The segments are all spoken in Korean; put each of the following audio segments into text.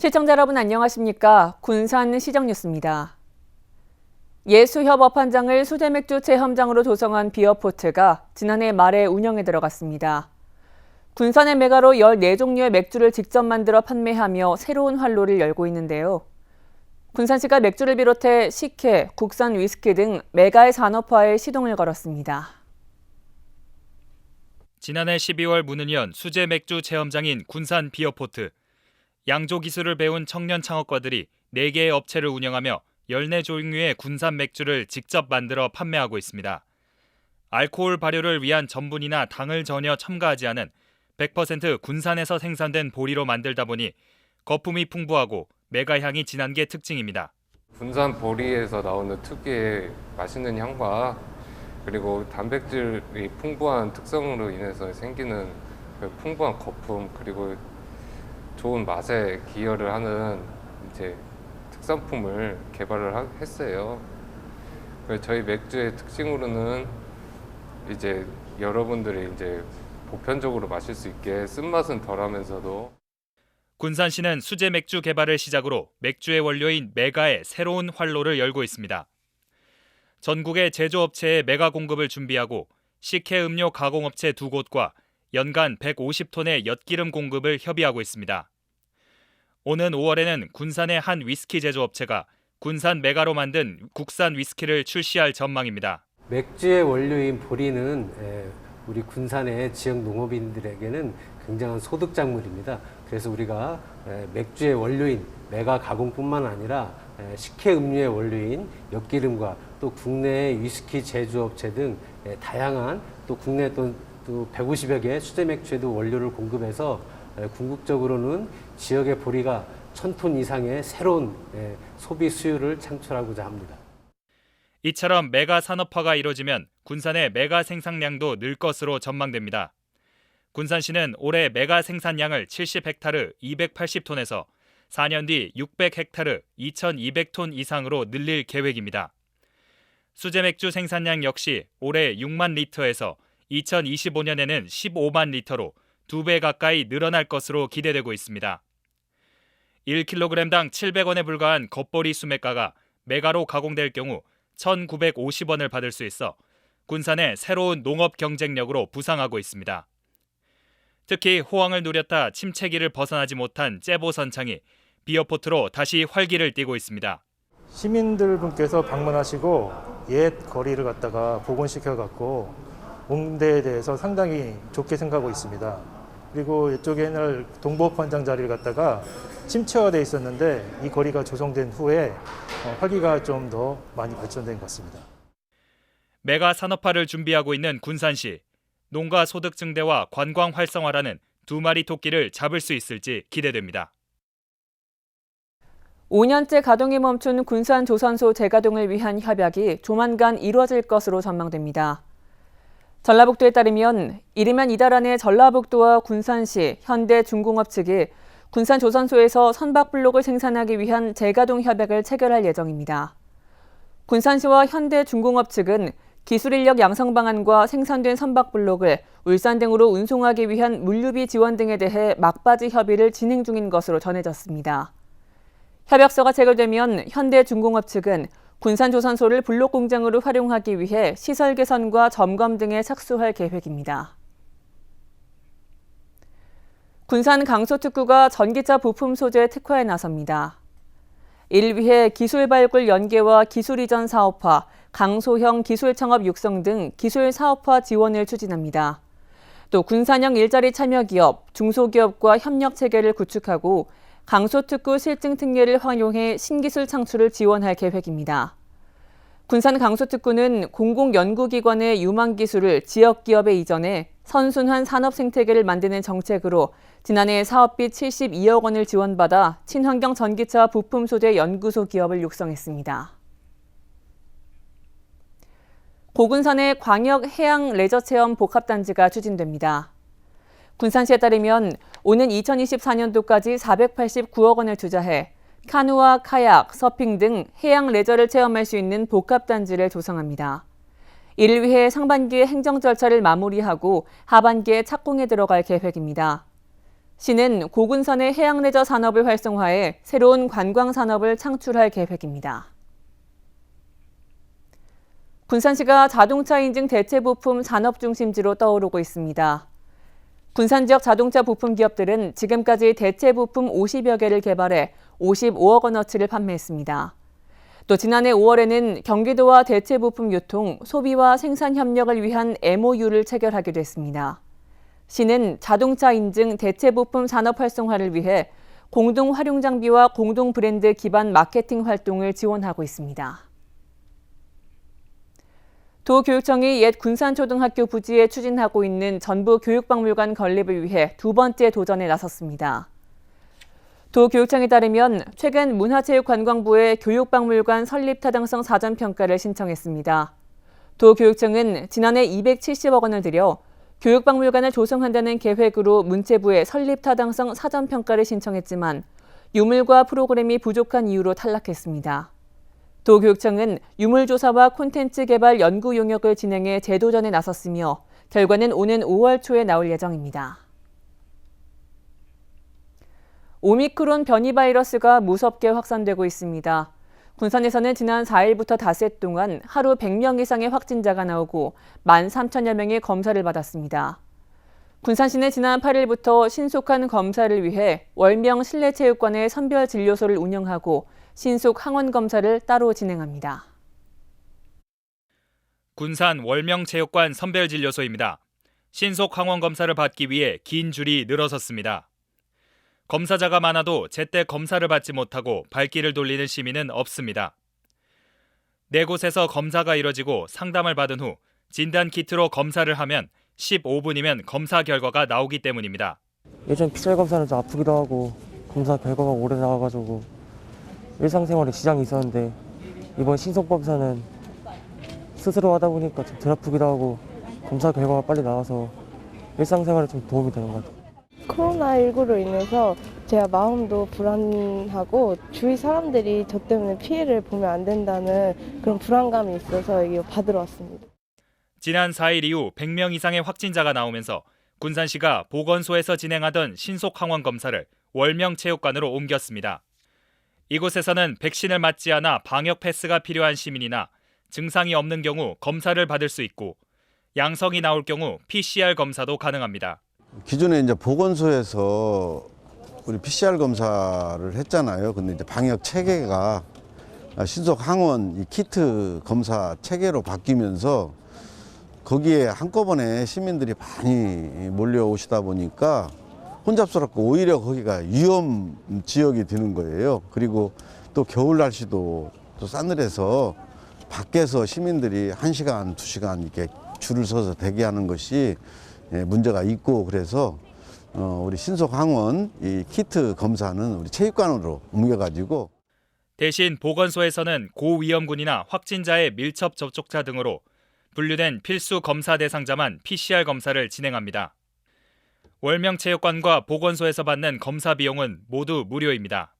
시청자 여러분 안녕하십니까? 군산 시정뉴스입니다. 예수협 업한장을 수제맥주 체험장으로 조성한 비어포트가 지난해 말에 운영에 들어갔습니다. 군산의 메가로 14종류의 맥주를 직접 만들어 판매하며 새로운 활로를 열고 있는데요. 군산시가 맥주를 비롯해 식혜, 국산 위스키 등 메가의 산업화에 시동을 걸었습니다. 지난해 12월 문을 연 수제 맥주 체험장인 군산 비어포트. 양조 기술을 배운 청년 창업가들이 4개의 업체를 운영하며 14종류의 군산 맥주를 직접 만들어 판매하고 있습니다. 알코올 발효를 위한 전분이나 당을 전혀 첨가하지 않은 100% 군산에서 생산된 보리로 만들다 보니 거품이 풍부하고 메가향이 진한 게 특징입니다. 군산 보리에서 나오는 특유의 맛있는 향과 그리고 단백질이 풍부한 특성으로 인해서 생기는 그 풍부한 거품 그리고 좋은 맛에 기여를 하는 이제 특산품을 개발을 하- 했어요. 저희 맥주의 특징으로는 이제 여러분들이 이제 보편적으로 마실 수 있게 쓴맛은 덜하면서도 군산시는 수제 맥주 개발을 시작으로 맥주의 원료인 메가의 새로운 활로를 열고 있습니다. 전국의 제조업체에 메가 공급을 준비하고 식혜 음료 가공업체 두 곳과 연간 150톤의 엿기름 공급을 협의하고 있습니다. 오는 5월에는 군산의 한 위스키 제조업체가 군산 메가로 만든 국산 위스키를 출시할 전망입니다. 맥주의 원료인 보리는 에, 우리 군산의 지역 농업인들에게는 굉장한 소득 작물입니다. 그래서 우리가 에, 맥주의 원료인 메가 가공뿐만 아니라 에, 식혜 음료의 원료인 엿기름과 또 국내의 위스키 제조업체 등 에, 다양한 또 국내 또, 또 150여 개 수제 맥주에도 원료를 공급해서 에, 궁극적으로는 지역의 보리가 1000톤 이상의 새로운 에, 소비 수요를 창출하고자 합니다. 이처럼 메가 산업화가 이뤄지면 군산의 메가 생산량도 늘 것으로 전망됩니다. 군산시는 올해 메가 생산량을 70헥타르 280톤에서 4년 뒤 600헥타르 2200톤 이상으로 늘릴 계획입니다. 수제 맥주 생산량 역시 올해 6만 리터에서 2025년에는 15만 리터로 2배 가까이 늘어날 것으로 기대되고 있습니다. 1kg당 700원에 불과한 겉보리 수맥가가 메가로 가공될 경우 1,950원을 받을 수 있어 군산의 새로운 농업 경쟁력으로 부상하고 있습니다. 특히 호황을 누렸다 침체기를 벗어나지 못한 째보 선창이 비어포트로 다시 활기를 띠고 있습니다. 시민들 분께서 방문하시고 옛 거리를 갖다가 복원시켜 갖고 옹대에 대해서 상당히 좋게 생각하고 있습니다. 그리고 이쪽에는 동법 관장 자리를 갖다가 침체화돼 있었는데 이 거리가 조성된 후에 어, 활기가 좀 더 많이 발전된 것 같습니다. 메가 산업화를 준비하고 있는 군산시 농가 소득 증대와 관광 활성화라는 두 마리 토끼를 잡을 수 있을지 기대됩니다. 5년째 가동이 멈춘 군산 조선소 재가동을 위한 협약이 조만간 이루어질 것으로 전망됩니다. 전라북도에 따르면 이르면 이달 안에 전라북도와 군산시, 현대중공업 측이 군산 조선소에서 선박블록을 생산하기 위한 재가동 협약을 체결할 예정입니다. 군산시와 현대중공업 측은 기술 인력 양성 방안과 생산된 선박블록을 울산 등으로 운송하기 위한 물류비 지원 등에 대해 막바지 협의를 진행 중인 것으로 전해졌습니다. 협약서가 체결되면 현대중공업 측은 군산조선소를 블록 공장으로 활용하기 위해 시설 개선과 점검 등에 착수할 계획입니다. 군산 강소특구가 전기차 부품 소재 특화에 나섭니다. 이를 위해 기술 발굴 연계와 기술 이전 사업화, 강소형 기술 창업 육성 등 기술 사업화 지원을 추진합니다. 또 군산형 일자리 참여 기업, 중소기업과 협력 체계를 구축하고 강소특구 실증 특례를 활용해 신기술 창출을 지원할 계획입니다. 군산 강소특구는 공공연구기관의 유망 기술을 지역 기업에 이전해 선순환 산업 생태계를 만드는 정책으로 지난해 사업비 72억 원을 지원받아 친환경 전기차 부품 소재 연구소 기업을 육성했습니다. 고군산의 광역 해양 레저 체험 복합단지가 추진됩니다. 군산시에 따르면 오는 2024년도까지 489억 원을 투자해 카누와 카약, 서핑 등 해양 레저를 체험할 수 있는 복합단지를 조성합니다. 이를 위해 상반기에 행정 절차를 마무리하고 하반기에 착공에 들어갈 계획입니다. 시는 고군산의 해양 레저 산업을 활성화해 새로운 관광 산업을 창출할 계획입니다. 군산시가 자동차 인증 대체 부품 산업 중심지로 떠오르고 있습니다. 군산 지역 자동차 부품 기업들은 지금까지 대체 부품 50여 개를 개발해 55억 원어치를 판매했습니다. 또 지난해 5월에는 경기도와 대체 부품 유통, 소비와 생산 협력을 위한 MOU를 체결하기도 했습니다. 시는 자동차 인증 대체 부품 산업 활성화를 위해 공동 활용 장비와 공동 브랜드 기반 마케팅 활동을 지원하고 있습니다. 도교육청이 옛 군산초등학교 부지에 추진하고 있는 전부 교육박물관 건립을 위해 두 번째 도전에 나섰습니다. 도교육청에 따르면 최근 문화체육관광부의 교육박물관 설립 타당성 사전 평가를 신청했습니다. 도교육청은 지난해 270억 원을 들여 교육박물관을 조성한다는 계획으로 문체부에 설립 타당성 사전 평가를 신청했지만 유물과 프로그램이 부족한 이유로 탈락했습니다. 도교육청은 유물조사와 콘텐츠 개발 연구 용역을 진행해 재도전에 나섰으며 결과는 오는 5월 초에 나올 예정입니다. 오미크론 변이 바이러스가 무섭게 확산되고 있습니다. 군산에서는 지난 4일부터 닷새 동안 하루 100명 이상의 확진자가 나오고 1만 3천여 명의 검사를 받았습니다. 군산시는 지난 8일부터 신속한 검사를 위해 월명 실내체육관에 선별 진료소를 운영하고 신속 항원 검사를 따로 진행합니다. 군산 월명체육관 선별진료소입니다. 신속 항원 검사를 받기 위해 긴 줄이 늘어섰습니다. 검사자가 많아도 제때 검사를 받지 못하고 발길을 돌리는 시민은 없습니다. 네 곳에서 검사가 이뤄지고 상담을 받은 후 진단 키트로 검사를 하면 15분이면 검사 결과가 나오기 때문입니다. 예전 PCR 검사는 좀 아프기도 하고 검사 결과가 오래 나와가지고 일상생활에 지장이 있었는데 이번 신속 검사는 스스로 하다 보니까 좀 덜 아프기도 하고 검사 결과가 빨리 나와서 일상생활에 좀 도움이 되는 것 같아요. 코로나19로 인해서 제가 마음도 불안하고 주위 사람들이 저 때문에 피해를 보면 안 된다는 그런 불안감이 있어서 이거 받으러 왔습니다. 지난 4일 이후 100명 이상의 확진자가 나오면서 군산시가 보건소에서 진행하던 신속 항원 검사를 월명 체육관으로 옮겼습니다. 이곳에서는 백신을 맞지 않아 방역 패스가 필요한 시민이나 증상이 없는 경우 검사를 받을 수 있고 양성이 나올 경우 PCR 검사도 가능합니다. 기존에 이제 보건소에서 우리 PCR 검사를 했잖아요. 근데 이제 방역 체계가 신속 항원 이 키트 검사 체계로 바뀌면서 거기에 한꺼번에 시민들이 많이 몰려오시다 보니까 혼잡스럽고 오히려 거기가 위험 지역이 되는 거예요. 그리고 또 겨울 날씨도 또 싸늘해서 밖에서 시민들이 한시간두시간 이렇게 줄을 서서 대기하는 것이 예, 문제가 있고 그래서 어, 우리 신속 항원 이 키트 검사는 우리 체육관으로 옮겨가지고 대신 보건소에서는 고위험군이나 확진자의 밀접 접촉자 등으로 분류된 필수 검사 대상자만 PCR 검사를 진행합니다. 월명체육관과 보건소에서 받는 검사 비용은 모두 무료입니다.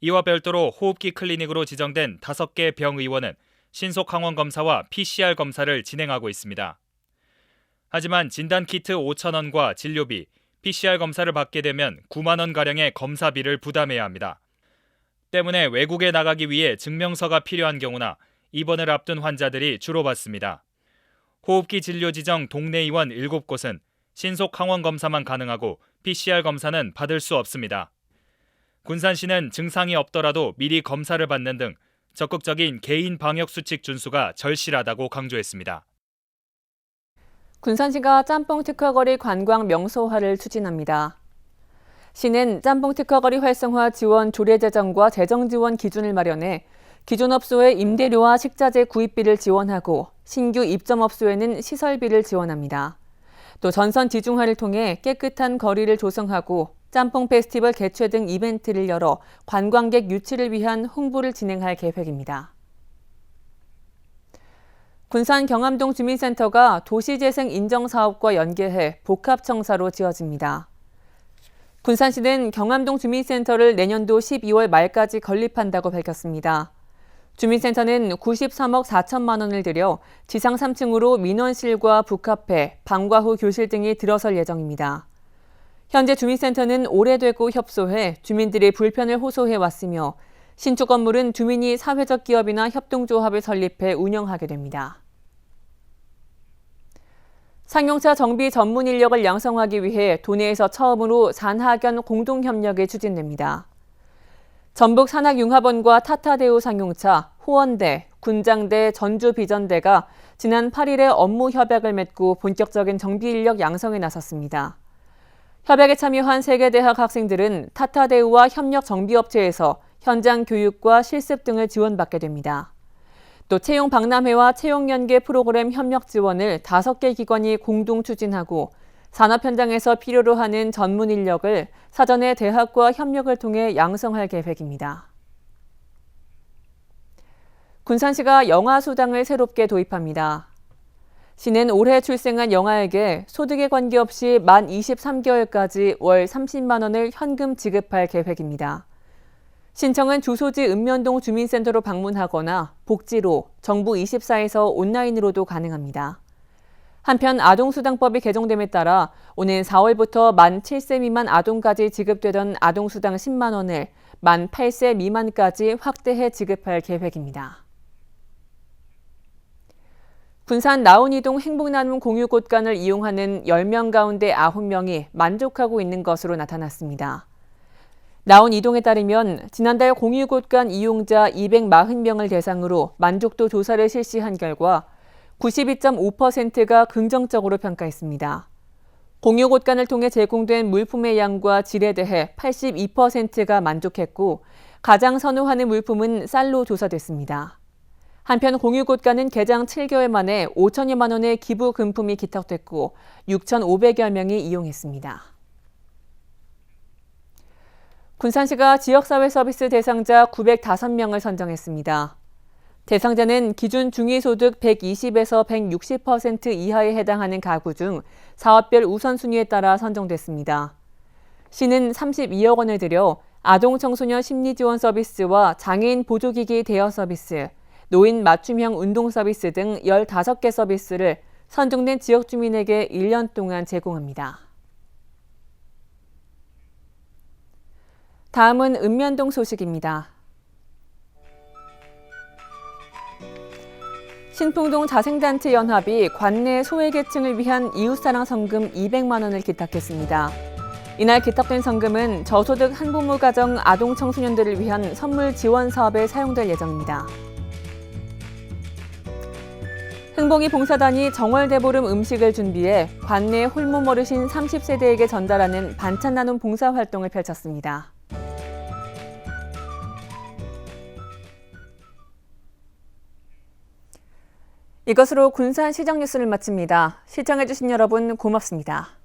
이와 별도로 호흡기 클리닉으로 지정된 5개 병의원은 신속 항원 검사와 PCR 검사를 진행하고 있습니다. 하지만 진단 키트 5,000원과 진료비, PCR 검사를 받게 되면 9만 원 가량의 검사비를 부담해야 합니다. 때문에 외국에 나가기 위해 증명서가 필요한 경우나 입원을 앞둔 환자들이 주로 받습니다. 호흡기 진료 지정 동네 의원 7곳은 신속 항원 검사만 가능하고 PCR 검사는 받을 수 없습니다. 군산시는 증상이 없더라도 미리 검사를 받는 등 적극적인 개인 방역 수칙 준수가 절실하다고 강조했습니다. 군산시가 짬뽕 특화거리 관광 명소화를 추진합니다. 시는 짬뽕 특화거리 활성화 지원 조례 제정과 재정 지원 기준을 마련해 기존 업소의 임대료와 식자재 구입비를 지원하고 신규 입점 업소에는 시설비를 지원합니다. 또 전선 지중화를 통해 깨끗한 거리를 조성하고 짬뽕 페스티벌 개최 등 이벤트를 열어 관광객 유치를 위한 홍보를 진행할 계획입니다. 군산 경암동 주민센터가 도시재생 인정사업과 연계해 복합청사로 지어집니다. 군산시는 경암동 주민센터를 내년도 12월 말까지 건립한다고 밝혔습니다. 주민센터는 93억 4천만 원을 들여 지상 3층으로 민원실과 북카페, 방과 후 교실 등이 들어설 예정입니다. 현재 주민센터는 오래되고 협소해 주민들의 불편을 호소해 왔으며 신축 건물은 주민이 사회적 기업이나 협동조합을 설립해 운영하게 됩니다. 상용차 정비 전문 인력을 양성하기 위해 도내에서 처음으로 산하견 공동협력이 추진됩니다. 전북 산학융합원과 타타대우 상용차, 호원대, 군장대, 전주비전대가 지난 8일에 업무 협약을 맺고 본격적인 정비 인력 양성에 나섰습니다. 협약에 참여한 세계 대학 학생들은 타타대우와 협력 정비업체에서 현장 교육과 실습 등을 지원받게 됩니다. 또 채용 박람회와 채용 연계 프로그램 협력 지원을 5개 기관이 공동 추진하고 산업 현장에서 필요로 하는 전문 인력을 사전에 대학과 협력을 통해 양성할 계획입니다. 군산시가 영아 수당을 새롭게 도입합니다. 시는 올해 출생한 영아에게 소득에 관계없이 만 23개월까지 월 30만 원을 현금 지급할 계획입니다. 신청은 주소지 읍면동 주민센터로 방문하거나 복지로 정부 24에서 온라인으로도 가능합니다. 한편 아동수당법이 개정됨에 따라 오는 4월부터 만 7세 미만 아동까지 지급되던 아동수당 10만 원을 만 8세 미만까지 확대해 지급할 계획입니다. 군산 나온이동 행복나눔 공유 곳간을 이용하는 10명 가운데 9명이 만족하고 있는 것으로 나타났습니다. 나온 이동에 따르면 지난달 공유곳 간 이용자 240명을 대상으로 만족도 조사를 실시한 결과 92.5%가 긍정적으로 평가했습니다. 공유곳 간을 통해 제공된 물품의 양과 질에 대해 82%가 만족했고 가장 선호하는 물품은 쌀로 조사됐습니다. 한편 공유곳 간은 개장 7개월 만에 5천여만 원의 기부 금품이 기탁됐고 6,500여 명이 이용했습니다. 군산시가 지역사회 서비스 대상자 905명을 선정했습니다. 대상자는 기준 중위소득 120에서 160% 이하에 해당하는 가구 중 사업별 우선순위에 따라 선정됐습니다. 시는 32억 원을 들여 아동 청소년 심리 지원 서비스와 장애인 보조기기 대여 서비스, 노인 맞춤형 운동 서비스 등 15개 서비스를 선정된 지역 주민에게 1년 동안 제공합니다. 다음은 읍면동 소식입니다. 신풍동 자생단체 연합이 관내 소외계층을 위한 이웃사랑 성금 200만 원을 기탁했습니다. 이날 기탁된 성금은 저소득 한부모 가정 아동 청소년들을 위한 선물 지원 사업에 사용될 예정입니다. 흥봉이 봉사단이 정월대보름 음식을 준비해 관내 홀몸 어르신 30세대에게 전달하는 반찬 나눔 봉사 활동을 펼쳤습니다. 이것으로 군산 시정 뉴스를 마칩니다. 시청해주신 여러분 고맙습니다.